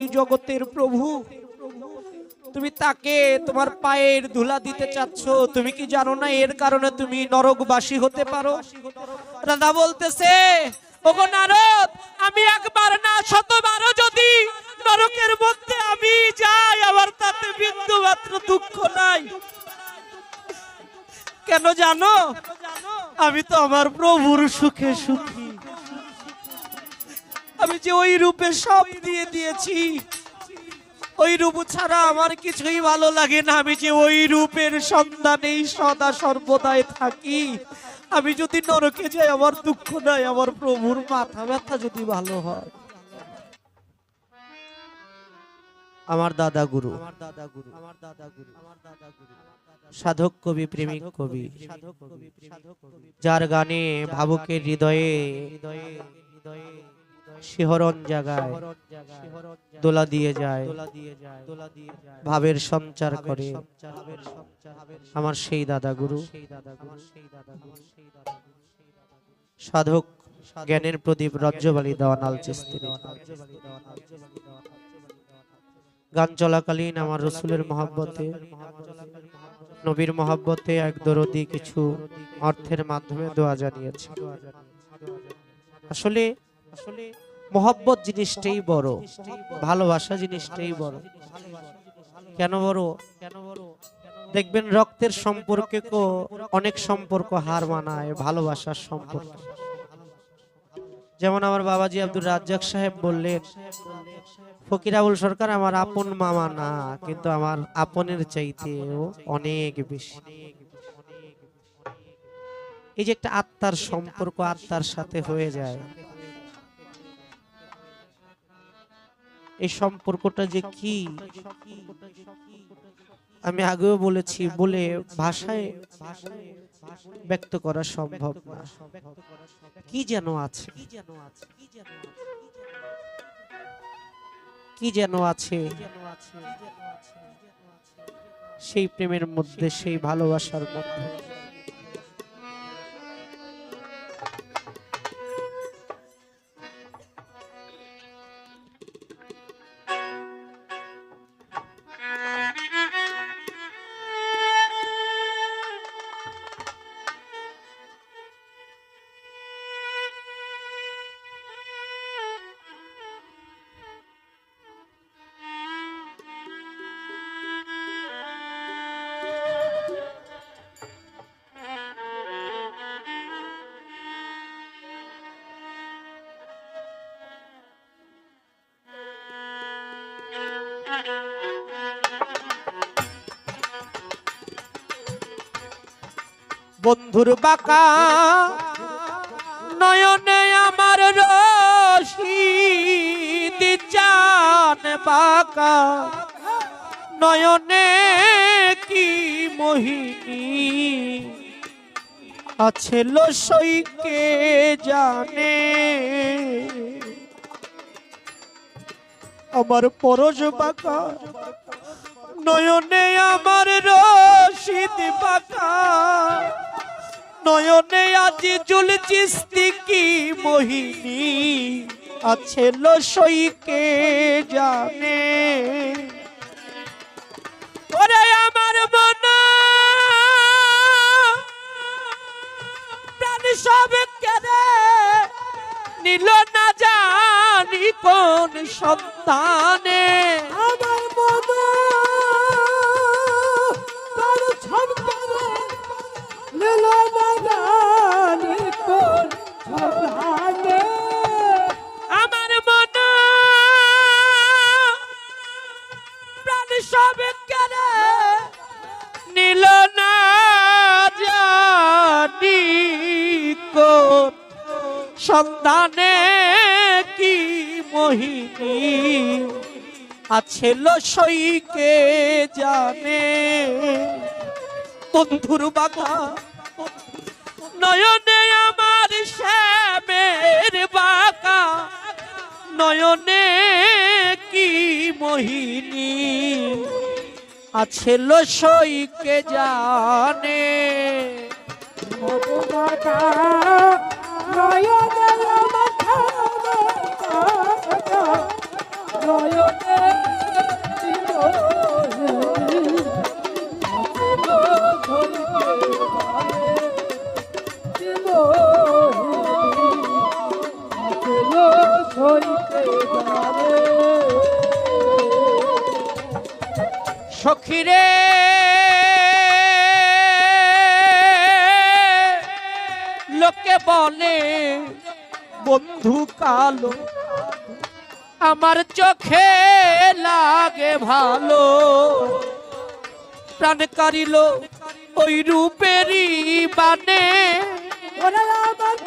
জগতের প্রভু। তুমি তাকে তোমার পায়ের ধুলা দিতে চাচ্ছ, তুমি কি জানো না এর কারণে তুমি নরকবাসী হতে পারো? রাধা বলতেছে, ওগো নারদ, আমি একবার না, শতবারও যদি নরকের মধ্যে আমি যাই, আমার তাতে বিন্দু মাত্র দুঃখ নাই। কেন জানো? আমি তো আমার প্রভুর সুখে সুখী। আমি যে ওই রূপে সব দিয়ে দিয়েছি, ওই রূপ ছাড়া আমার কিছুই ভালো লাগে না। আমি যে ওই রূপের সন্ধানেই সদা সর্বদাই থাকি। আমি যদি নরকে যাই, আমার দুঃখ নাই, আমার প্রভুর মাথা ব্যথা যদি ভালো হয়। আমার দাদা গুরু আমার দাদা গুরু আমার দাদা গুরু আমার দাদা গুরু সাধক কবি, প্রেমিক কবি, যার গানে ভাবুকের হৃদয়ে শিহরণ জাগায়, দোলা দিয়ে যায়, ভাবের সঞ্চার করে। আমার সেই দাদা গুরু। সাধক জ্ঞানের প্রদীপ রজ্জবালি দেওয়া নাল চিস্তি গান চলাকালীন আমার রসুলের মহাব্বতে, নবীর মহাব্বতে এক দরদি কিছু অর্থের মাধ্যমে দোয়া জানিয়েছে। আসলে আসলে মহব্বত জিনিসটাই বড়, ভালোবাসা জিনিসটাই বড়। কেন বড়? কেন বড় দেখবেন রক্তের সম্পর্কে অনেক সম্পর্ক হার মানায়, ভালোবাসার সম্পর্ক। যেমন আমার বাবাজি আব্দুর রাজ্জাক সাহেব বললেন ফকিরাবুল সরকার আমার আপন মামা না, কিন্তু আমার আপনের চাইতেও অনেক বেশি। এই যে একটা আত্মার সম্পর্ক আত্মার সাথে হয়ে যায়। এই সম্পর্কটা যে কি? আমি আগেও বলেছি, বলে ভাষায় ব্যক্ত করা সম্ভব না। কি যেন আছে? কি যেন আছে? সেই প্রেমের মধ্যে, সেই ভালোবাসার মধ্যে। বন্ধুর বাঁকা। নয়নে আমার রশিদ চান বাঁকা। নয়নে কি মোহিনী? আছে লসইকে জানে? আমার পরশ বাঁকা। নয়নে আমার রশিদ বাঁকা। নয়নে আজি জুল চিস্তি কি মোহিনী। আছে লসইকে জানে। ওরে আমার মন। প্রাণ সব কেড়ে নিল না জানি কোন সন্তানে। আমার আছে লসইকে জানে? বন্ধুর বাগা নয়নে আমার শ্যামের বাঁকা। নয়নে কি মোহিনী? আছে লসইকে জানে। নয়নে সখিরে লোকে বলে বন্ধু কালো আমার চোখে লাগে ভালো। প্রাণ কারিল ওই রূপেরই বানে ওরা আমার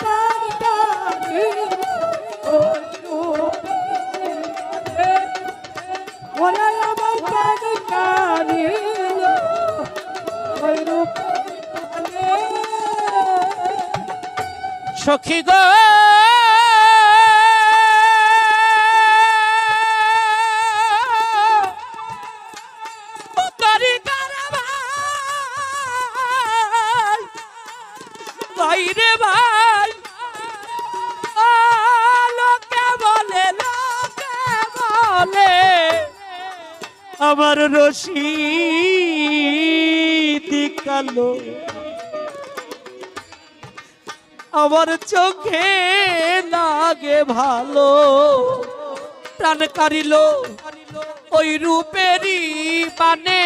আমার চোখে লাগে ভালো। প্রাণ কারিল ওই রূপেরই মানে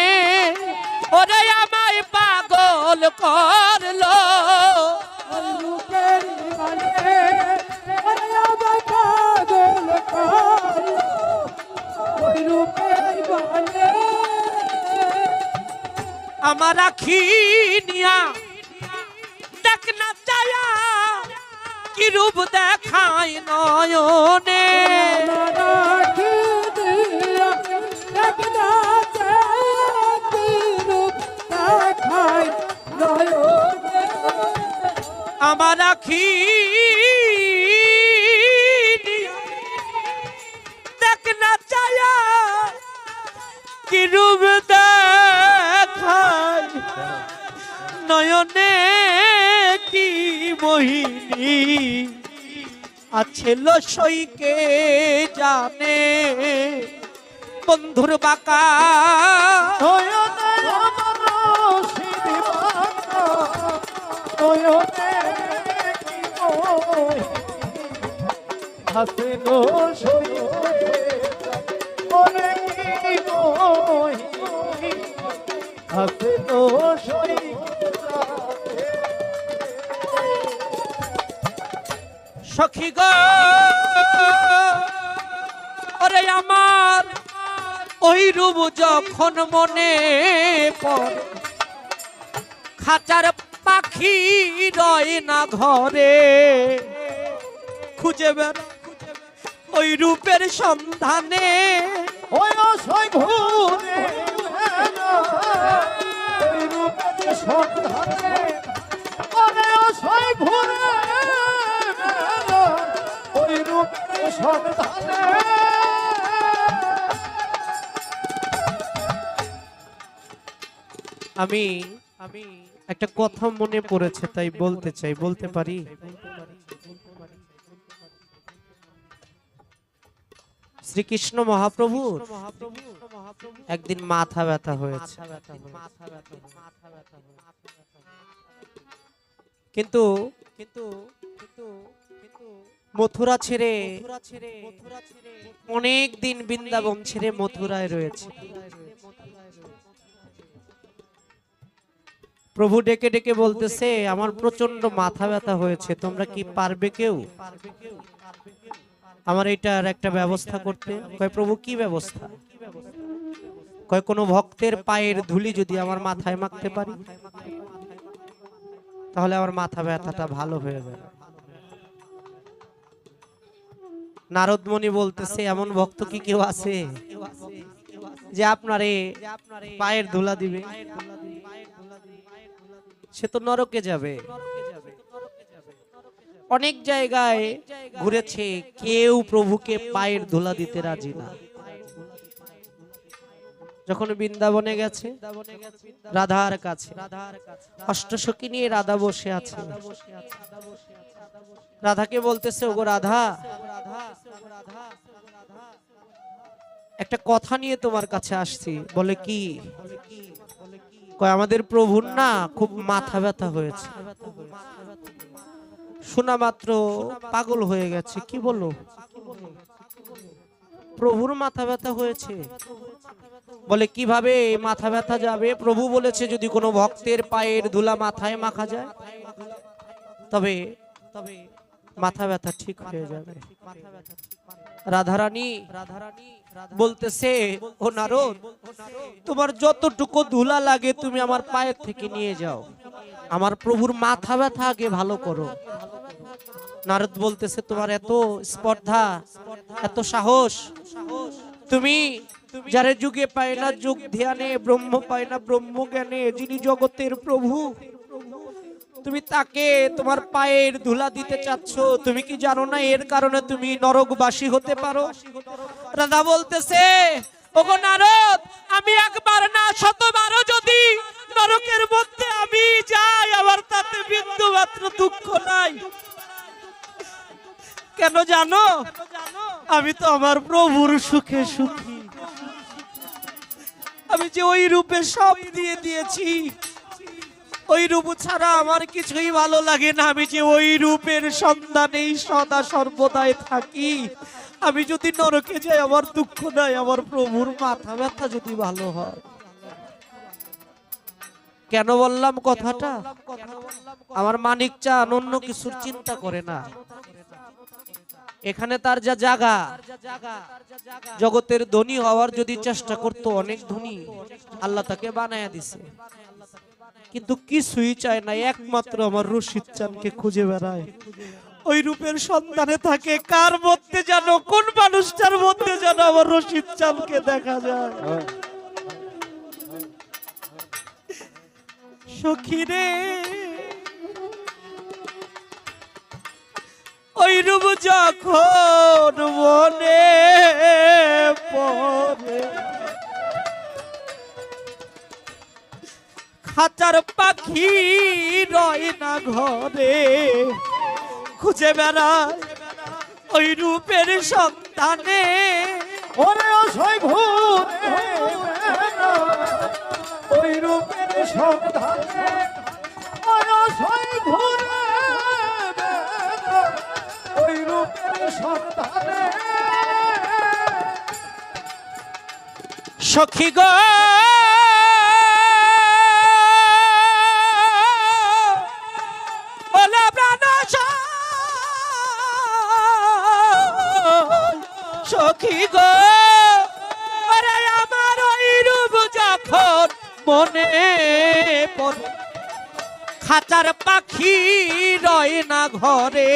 ওরে আমায় পাগল করল। আমার পাগল করল। ওই রূপের মানে আমার আখি নিয়া কি রূপ দেখায় নয়নে? আমার আখি দেখ না চায়া কি রূপ দেখায় নয়নে? মোহিনী আছে লসইকে জানে? বন্ধুর বাকা হাসিনো হাসিনো সখী গো। আমার, ওই রূপ যখন মনে পড়ে, খাঁচার পাখি রয় না ঘরে, খুঁজে বেড়া ওই রূপের সন্ধানে রূপের সন্ধানে আমি আমি একটা কথা মনে পড়েছে, তাই বলতে চাই, বলতে পারি? শ্রীকৃষ্ণ মহাপ্রভু, একদিন মাথা ব্যথা হয়েছে। কিন্তু কিন্তু কিন্তু কিন্তু মথুরা ছেড়ে অনেক দিন বৃন্দাবন ছেড়ে মথুরায় রয়েছে। প্রভু ডেকে ডেকে বলতেছে আমার প্রচণ্ড মাথা ব্যথা হয়েছে তোমরা কি পারবে কেউ? আমার এটার একটা ব্যবস্থা করতে। কয় প্রভু কি ব্যবস্থা? কয় কোনো ভক্তের পায়ের ধুলি যদি আমার মাথায় মাখতে পারি তাহলে আমার মাথা ব্যথাটা ভালো হয়ে যাবে। নারদমণি বলতেছে, এমন ভক্ত কি কেউ আছে যে আপনারে পায়ের ধুলা দিবে? সে তো নরকে যাবে। অনেক জায়গায় ঘুরেছে, কেউ প্রভুকে পায়ের ধুলা দিতে রাজি না। যখন বৃন্দাবনে গেছে, রাধার কাছে, অষ্টসখী নিয়ে রাধা বসে আছে। রাধাকে বলতেছে, ওগো রাধা, একটা কথা নিয়ে তোমার কাছে আসছি। বলে কি? কয়, আমাদের প্রভুর না খুব মাথা ব্যথা হয়েছে। শোনা মাত্র পাগল হয়ে গেছে, কি বলো? প্রভুর মাথা ব্যথা হয়েছে? বলে, কীভাবে মাথা ব্যথা যাবে? প্রভু বলেছে, যদি কোনো ভক্তের পায়ের ধুলা মাথায় মাখা যায়, তবে তবে মাথা ব্যথা ঠিক হয়ে যাবে। রাধারানী রাধারানী বলতেছে ও নারদ তোমার যতটুকু ধুলা লাগে তুমি আমার পায়ের থেকে নিয়ে যাও। আমার প্রভুর মাথা ব্যথা আগে ভালো করো। নারদ বলতেছে তোমার এত স্পর্ধা এত সাহস তুমি যারে যুগে পায় না যুগ ধ্যানে ব্রহ্ম পায় না ব্রহ্ম জ্ঞানে যিনি জগতের প্রভু তুমি তাকে তোমার পায়ের ধুলা দিতে চাচ্ছ, তুমি কি জানো না এর কারণে তুমি নরকবাসী হতে পারো? রাধা বলতেছে, ওগো নারদ, আমি একবার না, শতবারও যদি নরকের মধ্যে আমি যাই, আমার তাতে বিন্দু মাত্র দুঃখ নাই। কেন জানো? আমি তো আমার প্রভুর সুখে সুখী। আমি যে ওই রূপে সব দিয়ে দিয়েছি ওই রূপ ছাড়া আমার কিছুই ভালো লাগে না। আমি যে ওই রূপের সন্ধানেই সদা সর্বদাই থাকি। আমি যদি নরকে যাই, আমার দুঃখ নাই, আমার প্রভুর মাথা ব্যথা যদি ভালো হয়। কেন বললাম কথাটা? আমার মানিক চান, অন্য কিছুর চিন্তা করে না। এখানে তার যা জায়গা জগতের ধনী হওয়ার যদি চেষ্টা করতো অনেক ধনী, আল্লাহ তাকে বানায়া দিছে। কিন্তু কিছুই চায় না, একমাত্র আমার রশিদ চানকে খুঁজে বেড়ায়। ওই রূপের সন্ধানে থাকে, কার মধ্যে যেন, কোন মানুষটার মধ্যে যেন আমার রশিদ চানকে দেখা যায়। সখী রে, ওই রূপ যখন মনে খাঁচার পাখি রয় না ঘরে। খুঁজে বেড়ায় ওই রূপের সন্তানে। ওরে অসয় ঘুরে ওই রূপের সন্ধানে ওই অসয় ঘুরে ওই রূপের সন্ধানে সখী গো মনে পড়ে। খাঁচার পাখি রয় না ঘরে।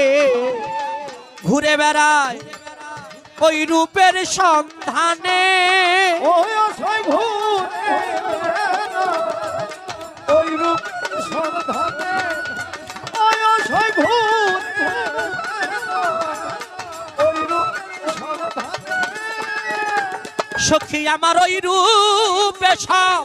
ঘুরে বেড়ায় ওই রূপের সন্ধানে। ওই সন্ধানে। সখী আমার ওই রূপে সব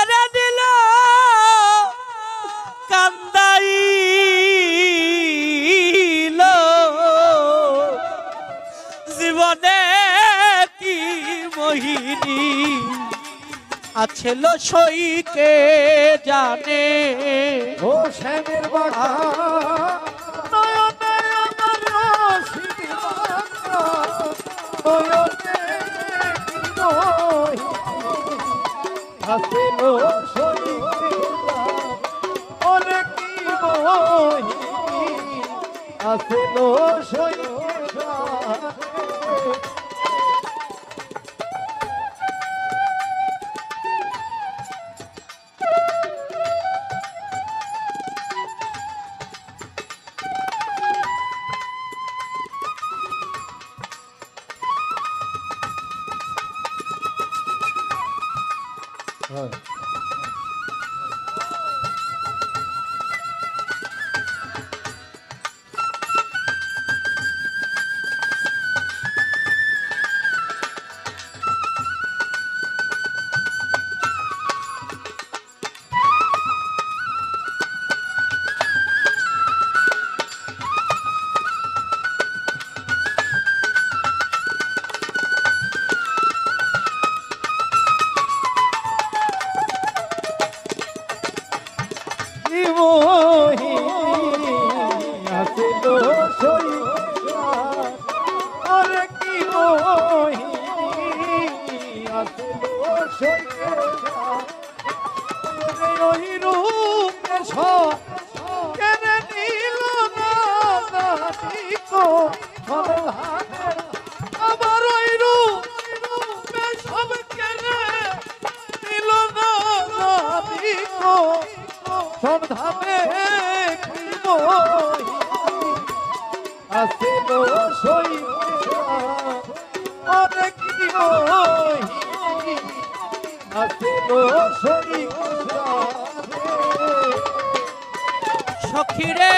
কেড়ে দিল। কান্দাইল। জীবনে কি মোহিনী? আছে লো সইকে জানে। ও শ্যামের বাঘা no কি মোহিনী আসিল সইকে অনেক আসিল সইকে সখিরে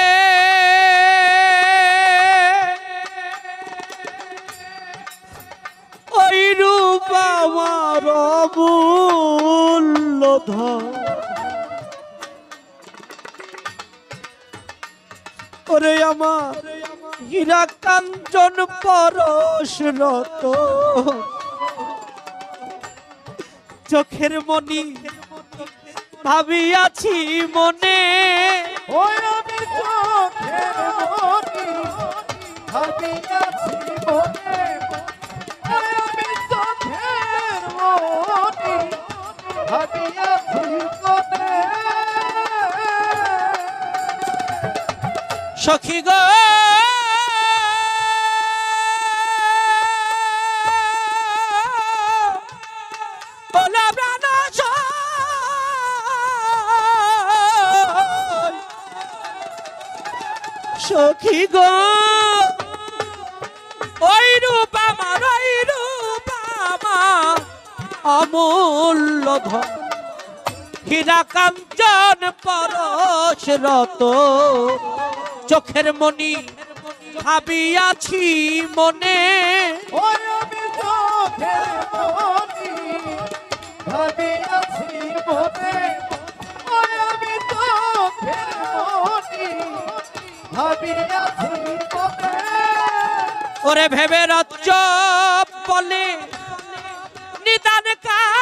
আমার হীরা কাঞ্চন পরশরত চোখের মনি ভাবিয়াছি মনে। মনি ভাবিয়াছি মনি ভাবিয়াছি সখী গো। সখী গো। ওই রূপ আমার, ওই রূপ অমূল্য ধন হীরা কাঞ্চন পরশ রত। চোখের মনি। ভাবিয়াছি মনে। ওরে ভেবে রজ্জ বলে নিদান কালে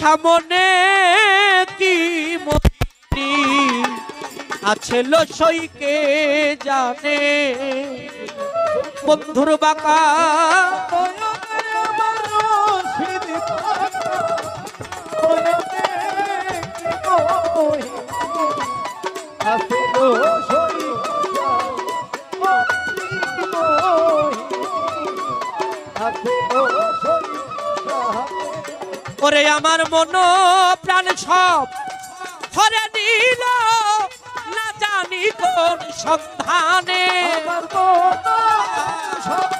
সামনে কি মনি আছে সইকে জানে? বন্ধুর বাঁকা। ওরে আমার মন প্রাণ সব। হরে দিল না জানি কোন সন্ধানে। ওরে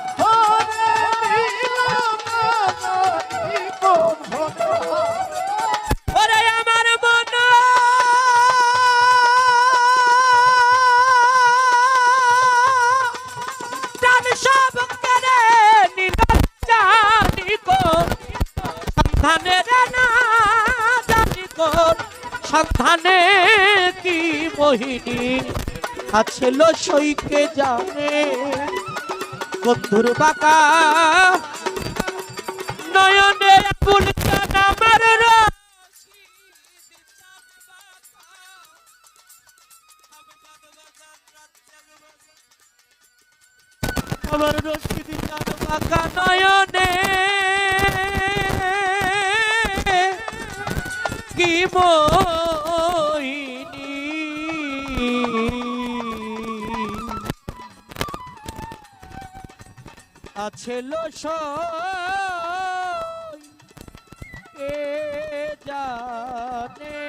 আছে লসইকে জানে। বন্ধুর বাঁকা। নয়নে আমার আমার রশ্মি বাঁকা নয়নে। কি আছে লোস। এ জানে